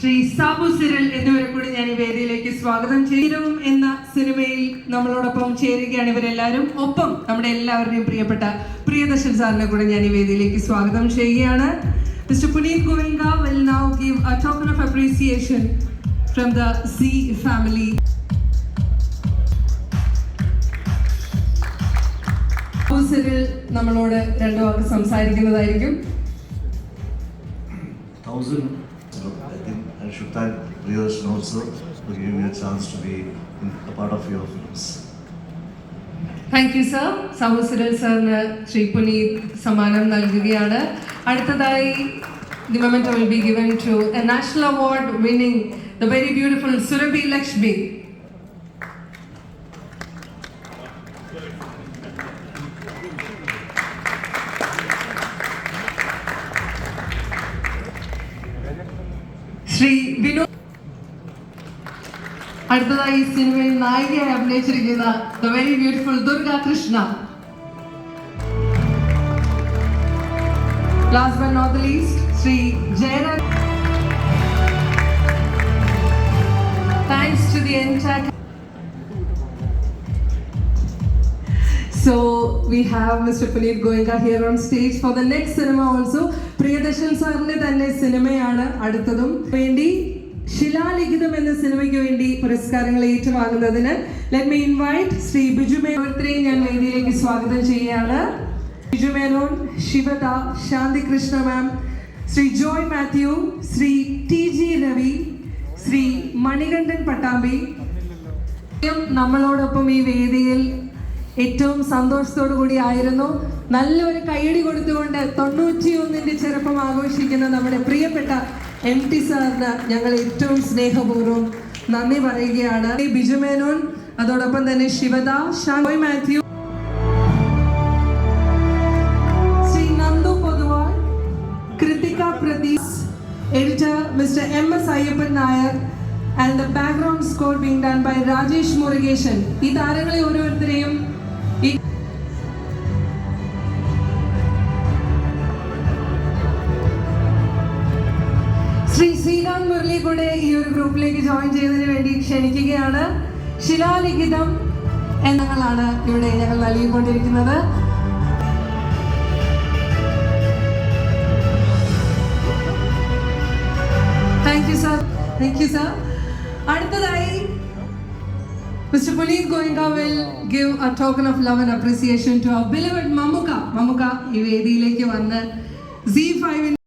ശ്രീ സാബു സിരൽ എന്നിവരെ കൂടി ഞാൻ ഈ വേദിയിലേക്ക് സ്വാഗതം ചെയ്യും. എന്ന സിനിമയിൽ നമ്മളോടൊപ്പം ചേരുകയാണ് ഇവരെല്ലാവരും. ഒപ്പം നമ്മുടെ എല്ലാവരുടെയും പ്രിയപ്പെട്ട പ്രിയദർശൻ സാറിനെ കൂടെ ഞാൻ ഈ വേദിയിലേക്ക് സ്വാഗതം ചെയ്യുകയാണ്. Mister Puneet Govinda will now give a token of appreciation from the C family. Cyril നമ്മളോട് രണ്ടു വാക്ക് സംസാരിക്കുന്നതായിരിക്കും. Thousand. So I think I should thank Priyadarshan also for giving me a chance to be in, a part of your films. Thank you sir Sabu Cyril സാറിന് ശ്രീ പുനീത് സമ്മാനം നൽകുകയാണ് അടുത്തതായി the moment will be given to a national award winning the very beautiful Surabhi Lakshmi Shri Vinod അടുത്തതായി സിനിമയിൽ നായികയായി അഭിനയിച്ചിരിക്കുന്ന the very beautiful Durga Krishna. Last but Shri Jayaraj thanks to the entire So we have Mr. Puneet Goenka here on stage for the next cinema also. Priyadarshan സാറിന്റെ തന്നെ സിനിമയാണ് അടുത്തതും വേണ്ടി ശിലാലിഖിതം എന്ന സിനിമയ്ക്ക് വേണ്ടി പുരസ്കാരങ്ങൾ ഏറ്റുവാങ്ങുന്നതിന് let me invite Shri Biju മേനോത്രയും ഞാൻ വേദിയിലേക്ക് സ്വാഗതം ചെയ്യുകയാണ് Biju Menon Shivada Shanthi Krishna ma'am Shri Joy Mathew Shri T G Ravi Shri Manikandan Pattambi നമ്മളോടൊപ്പം ഈ വേദിയിൽ ഏറ്റവും സന്തോഷത്തോടു കൂടിയായിരുന്നു നല്ലൊരു കൈയടി കൊടുത്തുകൊണ്ട് തൊണ്ണൂറ്റി ഒന്നിന്റെ ചെറുപ്പം ആഘോഷിക്കുന്ന നമ്മുടെ പ്രിയപ്പെട്ട എം ടി സാറിന് ഞങ്ങൾ ഏറ്റവും സ്നേഹപൂർവം നന്ദി പറയുകയാണ്. ബിജു മേനോൻ അതോടൊപ്പം തന്നെ Shivada ഷാൻബോയ് Mathew. Shri Nandu Poduval Krithika Pratheesh editor mister M S Ayyappan Nair and the background score being done by Rajesh Murukesan. ഈ താരങ്ങളെ ഓരോരുത്തരെയും ശ്രീ ശ്രീകാന്ത് മുരളി കൂടെ ഈ ഒരു ഗ്രൂപ്പിലേക്ക് ജോയിൻ ചെയ്തതിന് വേണ്ടി ക്ഷണിക്കുകയാണ്. ശിലാലിഖിതം എന്നങ്ങളാണ് ഇവിടെ ഞങ്ങൾ നൽകിക്കൊണ്ടിരിക്കുന്നത്. Thank you sir thank you sir അടുത്തതായി mister Puneet Goenka will give a token of love and appreciation to our beloved Mammukka Mammukka ഈ വേദിയിലേക്ക് വന്ന് സി ഫൈവിൽ